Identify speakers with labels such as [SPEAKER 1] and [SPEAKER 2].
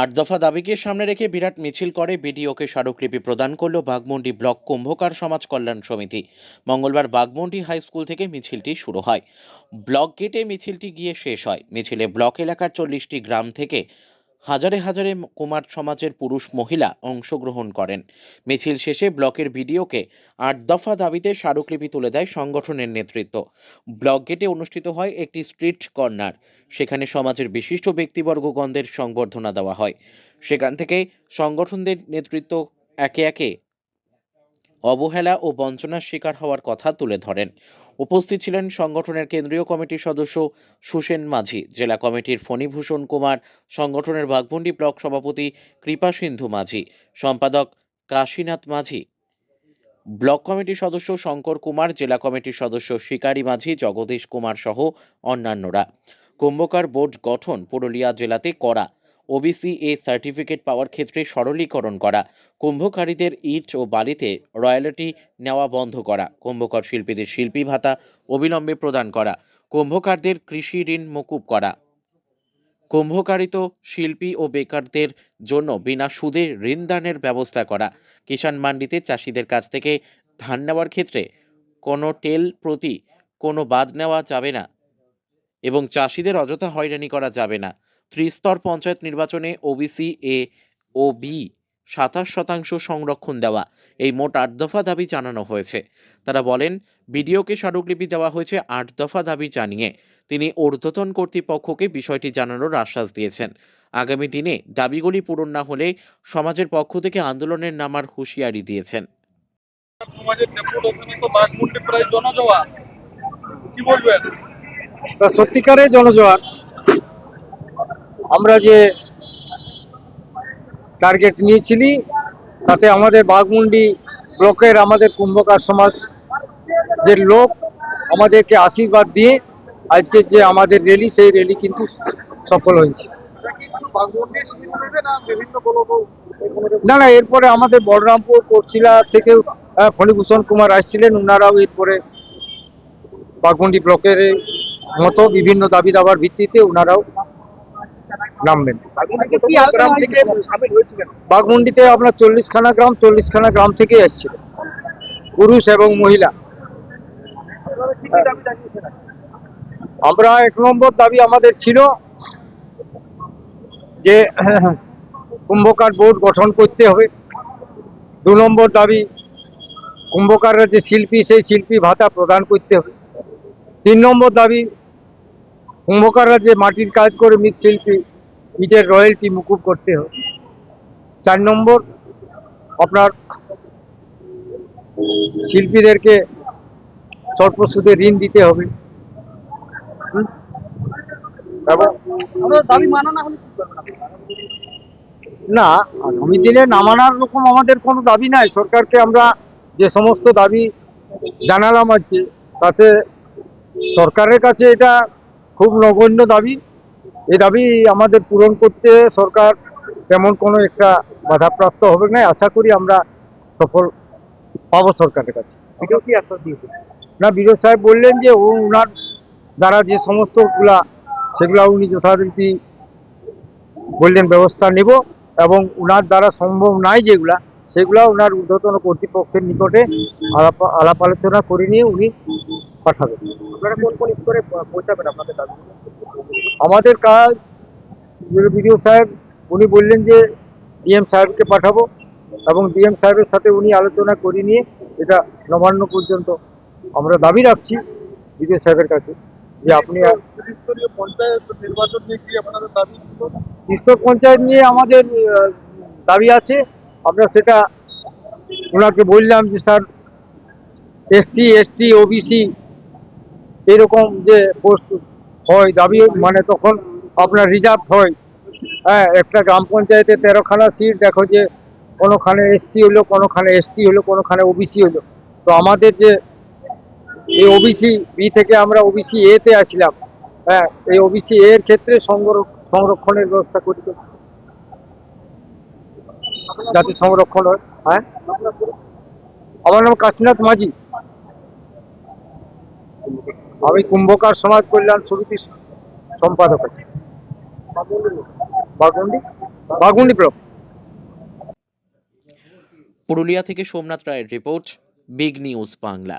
[SPEAKER 1] আট দফা দাবিকে সামনে রেখে বিরাট মিছিল করে বিডিওকে স্মারকলিপি প্রদান করল বাঘমুন্ডি ব্লক কুম্ভকার সমাজ কল্যাণ সমিতি। মঙ্গলবার বাঘমুন্ডি হাই স্কুল থেকে মিছিলটি শুরু হয়। ব্লক গেটে মিছিলটি গিয়ে শেষ হয়। মিছিলে ব্লক এলাকার চল্লিশটি গ্রাম থেকে হাজারে হাজারে কুমার সমাজের পুরুষ মহিলা অংশগ্রহণ করেন। মিছিল শেষে ব্লকের ভিডিওকে আট দফা দাবিতে স্মারকলিপি তুলে দেয় সংগঠনের নেতৃত্ব। ব্লক গেটে অনুষ্ঠিত হয় একটি স্ট্রিট কর্নার। সেখানে সমাজের বিশিষ্ট ব্যক্তিবর্গগণদের সংবর্ধনা দেওয়া হয়। সেখান থেকে সংগঠনদের নেতৃত্ব একে একে অবহেলা ও বঞ্চনার শিকার হওয়ার কথা তুলে ধরেন। উপস্থিত ছিলেন সংগঠনের কেন্দ্রীয় কমিটির সদস্য সুসেন মাঝি, জেলা কমিটির ফণীভূষণ কুমার, সংগঠনের বাঘমুন্ডি ব্লক সভাপতি কৃপা সিন্ধু মাঝি, সম্পাদক কাশীনাথ মাঝি। ব্লক কমিটির সদস্য শঙ্কর কুমার, জেলা কমিটির সদস্য শিকারী মাঝি, জগদীশ কুমার সহ অন্যান্যরা। কুম্ভকার বোর্ড গঠন পুরুলিয়া জেলাতে করা ওবিসি এ সার্টিফিকেট পাওয়ার ক্ষেত্রে সরলীকরণ করা, কুম্ভকারীদের ইট ও বালিতে রয়্যালিটি নেওয়া বন্ধ করা, কুম্ভকার শিল্পীদের শিল্পী ভাতা অবিলম্বে প্রদান করা, কুম্ভকারদের কৃষি ঋণ মকুব করা। কুম্ভকারিত শিল্পী ও বেকারদের জন্য বিনা সুদে ঋণদানের ব্যবস্থা করা, কিষাণ মান্ডিতে চাষিদের কাছ থেকে ধান নেওয়ার ক্ষেত্রে কোনো টেল প্রতি কোনো বাদ নেওয়া যাবে না এবং চাষিদের অযথা হয়রানি করা যাবে না। ত্রিস্তর পঞ্চায়েত নির্বাচনে ওবিসি এ ও বি সাতাশ শতাংশ সংরক্ষণ দেওয়া। এই মোট আট দফা দাবি জানানো হয়েছে। তারা বলেন বিডিওকে স্মারকলিপি দেওয়া হয়েছে আট দফা দাবি জানিয়ে। তিনি ঊর্ধ্বতন কর্তৃপক্ষকে বিষয়টি জানানোর আশ্বাস দিয়েছেন। আগামী দিনে দাবিগুলি পূরণ না হলে সমাজের পক্ষ থেকে আন্দোলনের নামার হুঁশিয়ারি দিয়েছেন।
[SPEAKER 2] সমাজের ডেপুটেশনে তো বাঘমুন্ডি প্রায় জনজোয়ার কি বলবেন
[SPEAKER 3] তা সত্যিকারে জনজোয়ার আমরা যে টার্গেট নিয়েছিলি, তাতে আমাদের বাঘমুন্ডি ব্লকের আমাদের কুম্ভকার সমাজ যে লোক আমাদেরকে আশীর্বাদ দিয়ে আজকে যে আমাদের র্যালি সেই র্যালি কিন্তু সফল হয়েছে।
[SPEAKER 2] না
[SPEAKER 3] না, এরপরে আমাদের বলরামপুর, কোটশিলা থেকে ফণীভূষণ কুমার আসছিলেন ওনারাও এরপরে বাঘমুন্ডি ব্লকের মতো বিভিন্ন দাবি দাবার ভিত্তিতে ওনারাও নামবেন বাঘমুন্ডিতে আপনার চল্লিশখানা গ্রাম চল্লিশখানা গ্রাম থেকে এসছিল। পুরুষ এবং মহিলা। আমরা এক নম্বর দাবি আমাদের ছিল যে কুম্ভকার বোর্ড গঠন করতে হবে। দু নম্বর দাবি কুম্ভকারের যে শিল্পী সেই শিল্পী ভাতা প্রদান করতে হবে। তিন নম্বর দাবি কুম্ভকাররা যে মাটির কাজ করে মৃৎশিল্পী ইটের রয়্যালটি মুকুব করতে হবে। চার নম্বর আপনার শিল্পীদেরকে স্বল্প সুদে ঋণ দিতে হবে?
[SPEAKER 2] না
[SPEAKER 3] আগামী দিনে নামানোর রকম আমাদের কোনো দাবি নাই। সরকারকে আমরা যে সমস্ত দাবি জানালাম আজকে তাতে সরকারের কাছে এটা খুব নগণ্য দাবি। এই দাবি আমাদের পূরণ করতে সরকার তেমন কোনো একটা বাধাপ্রাপ্ত হবে না। আশা করি আমরা সফল পাবো সরকারের কাছে।
[SPEAKER 2] কি আশ্বাস দিয়েছে
[SPEAKER 3] না বিরোধ সাহেব বললেন যে ও ওনার দ্বারা যে সমস্তগুলা সেগুলা উনি যথারীতি বললেন ব্যবস্থা নেব এবং ওনার দ্বারা সম্ভব নাই যেগুলা সেগুলা ওনার ঊর্ধ্বতন কর্তৃপক্ষের নিকটে আলাপ আলাপ আলোচনা করে নিয়ে উনি পাঠাবেন।
[SPEAKER 2] আপনারা কোন কোন স্তরে পৌঁছাবেন আপনাদের দাবি
[SPEAKER 3] আমাদের কাজ বিডিও সাহেব উনি বললেন যে ডিএম সাহেবকে পাঠাবো এবং ডিএম সাহেবের সাথে উনি আলোচনা করে নিয়ে এটা নবান্ন পর্যন্ত আমরা দাবি রাখছি বিডিও সাহেবের কাছে যে আপনি? স্তর পঞ্চায়েত নিয়ে আমাদের দাবি আছে আমরা সেটা ওনাকে বললাম যে স্যার এসসি এসটি ওবিসি এরকম যে পোস্ট হয় দাবি মানে তখন আপনার রিজার্ভ হয়। হ্যাঁ একটা গ্রাম পঞ্চায়েতে তেরোখানা সিট দেখো যে কোনোখানে এসসি হলো, কোনোখানে এসটি হলো, কোনোখানে ওবিসি হলো। তো আমাদের যে এই ওবিসি বি থেকে আমরা ওবিসি এ তে আসলাম হ্যাঁ এই ওবিসি এর ক্ষেত্রে সংরক্ষ- সংরক্ষণের ব্যবস্থা করি। যাতে সংরক্ষণ হয় হ্যাঁ? আমার নাম কাশীনাথ মাঝি। আমি কুম্ভকার সমাজ কল্যাণ সমিতির সম্পাদক আছি।
[SPEAKER 1] পুরুলিয়া থেকে সোমনাথ রায়ের রিপোর্ট, বিগ নিউজ বাংলা।